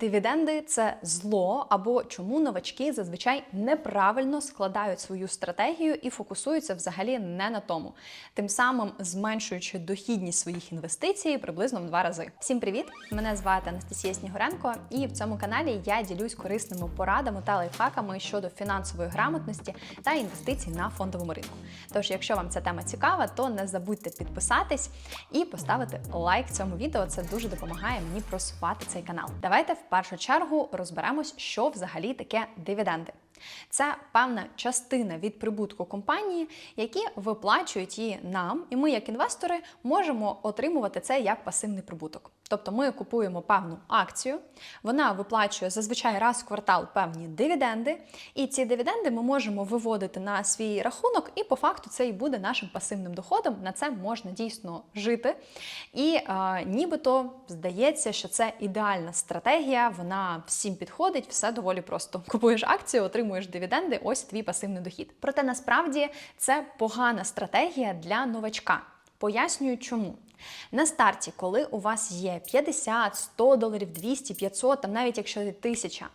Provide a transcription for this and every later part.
Дивіденди це зло, або чому новачки зазвичай неправильно складають свою стратегію і фокусуються взагалі не на тому, тим самим зменшуючи дохідність своїх інвестицій приблизно в два рази. Всім привіт! Мене звати Анастасія Снігуренко, і в цьому каналі я ділюсь корисними порадами та лайфхаками щодо фінансової грамотності та інвестицій на фондовому ринку. Тож, якщо вам ця тема цікава, то не забудьте підписатись і поставити лайк цьому відео. Це дуже допомагає мені просувати цей канал. Давайте першу чергу розберемось, що взагалі таке дивіденди. Це певна частина від прибутку компанії, які виплачують її нам, і ми, як інвестори, можемо отримувати це як пасивний прибуток. Тобто ми купуємо певну акцію, вона виплачує зазвичай раз в квартал певні дивіденди, і ці дивіденди ми можемо виводити на свій рахунок, і по факту це і буде нашим пасивним доходом. На це можна дійсно жити. І е, нібито здається, що це ідеальна стратегія, вона всім підходить, все доволі просто. Купуєш акцію, отримуєш дивіденди, ось твій пасивний дохід. Проте насправді це погана стратегія для новачка. Пояснюю, чому. На старті, коли у вас є 50, 100 доларів, 200, 500, там навіть якщо є 1000,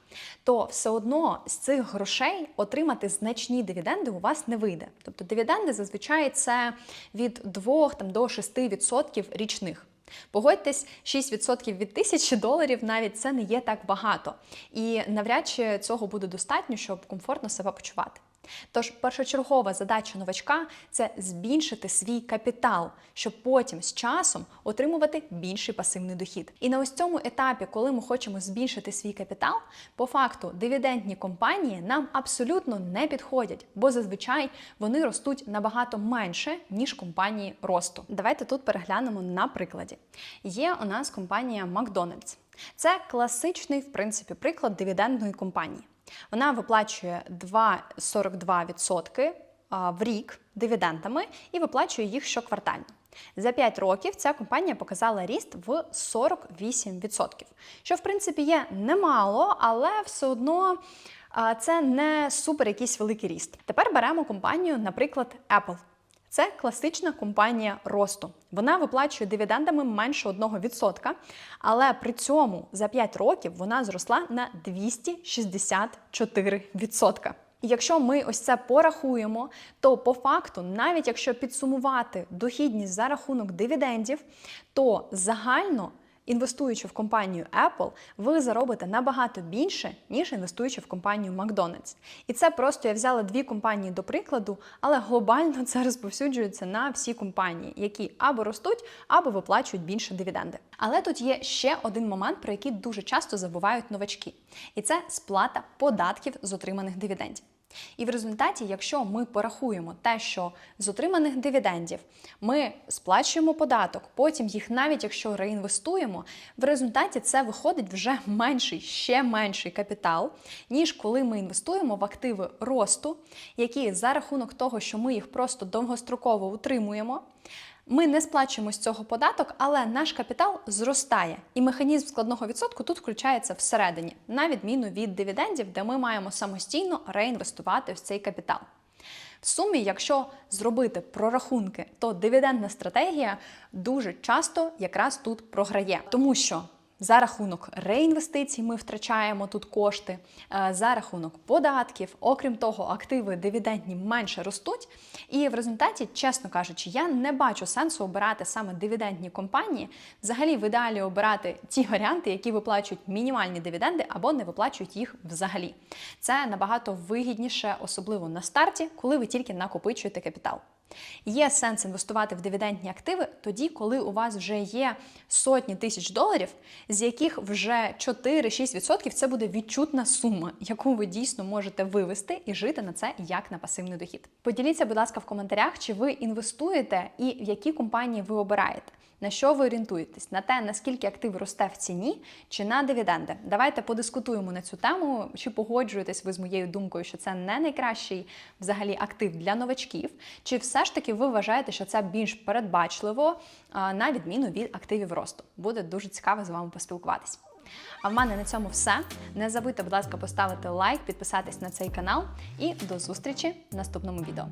то все одно з цих грошей отримати значні дивіденди у вас не вийде. Тобто дивіденди зазвичай це від 2 там, до 6% річних. Погодьтесь, 6% від 1000 доларів навіть це не є так багато. І навряд чи цього буде достатньо, щоб комфортно себе почувати. Тож першочергова задача новачка це збільшити свій капітал, щоб потім з часом отримувати більший пасивний дохід. І на ось цьому етапі, коли ми хочемо збільшити свій капітал, по факту дивідендні компанії нам абсолютно не підходять, бо зазвичай вони ростуть набагато менше, ніж компанії росту. Давайте тут переглянемо на прикладі. Є у нас компанія Макдональдс. Це класичний, в принципі, приклад дивідендної компанії. Вона виплачує 2,42% в рік дивідендами і виплачує їх щоквартально. За 5 років ця компанія показала ріст в 48%, що в принципі є немало, але все одно це не супер якийсь великий ріст. Тепер беремо компанію, наприклад, Apple. Це класична компанія росту. Вона виплачує дивідендами менше 1%, але при цьому за 5 років вона зросла на 264%. І якщо ми ось це порахуємо, то по факту, навіть якщо підсумувати дохідність за рахунок дивідендів, то загально Інвестуючи в компанію Apple, ви заробите набагато більше, ніж інвестуючи в компанію McDonald's. І це просто я взяла дві компанії до прикладу, але глобально це розповсюджується на всі компанії, які або ростуть, або виплачують більше дивіденди. Але тут є ще один момент, про який дуже часто забувають новачки, і це сплата податків з отриманих дивідендів. І в результаті, якщо ми порахуємо те, що з отриманих дивідендів ми сплачуємо податок, потім їх навіть якщо реінвестуємо, в результаті це виходить вже менший, ще менший капітал, ніж коли ми інвестуємо в активи росту, які за рахунок того, що ми їх просто довгостроково утримуємо. Ми не сплачуємо з цього податок, але наш капітал зростає, і механізм складного відсотку тут включається всередині, на відміну від дивідендів, де ми маємо самостійно реінвестувати в цей капітал. В сумі, якщо зробити прорахунки, то дивідендна стратегія дуже часто якраз тут програє, тому що за рахунок реінвестицій ми втрачаємо тут кошти, е, за рахунок податків, окрім того, активи дивідендні менше ростуть. І в результаті, чесно кажучи, я не бачу сенсу обирати саме дивідендні компанії. Взагалі, в ідеалі обирати ті варіанти, які виплачують мінімальні дивіденди або не виплачують їх взагалі. Це набагато вигідніше, особливо на старті, коли ви тільки накопичуєте капітал. Є сенс інвестувати в дивідендні активи тоді, коли у вас вже є сотні тисяч доларів, з яких вже 4-6% це буде відчутна сума, яку ви дійсно можете вивести і жити на це як на пасивний дохід. Поділіться, будь ласка, в коментарях, чи ви інвестуєте і в які компанії ви обираєте. На що ви орієнтуєтесь? На те, наскільки актив росте в ціні, чи на дивіденди? Давайте подискутуємо на цю тему, чи погоджуєтесь ви з моєю думкою, що це не найкращий взагалі актив для новачків, чи все ж таки ви вважаєте, що це більш передбачливо на відміну від активів росту? Буде дуже цікаво з вами поспілкуватись. А в мене на цьому все. Не забудьте, будь ласка, поставити лайк, підписатись на цей канал і до зустрічі в наступному відео.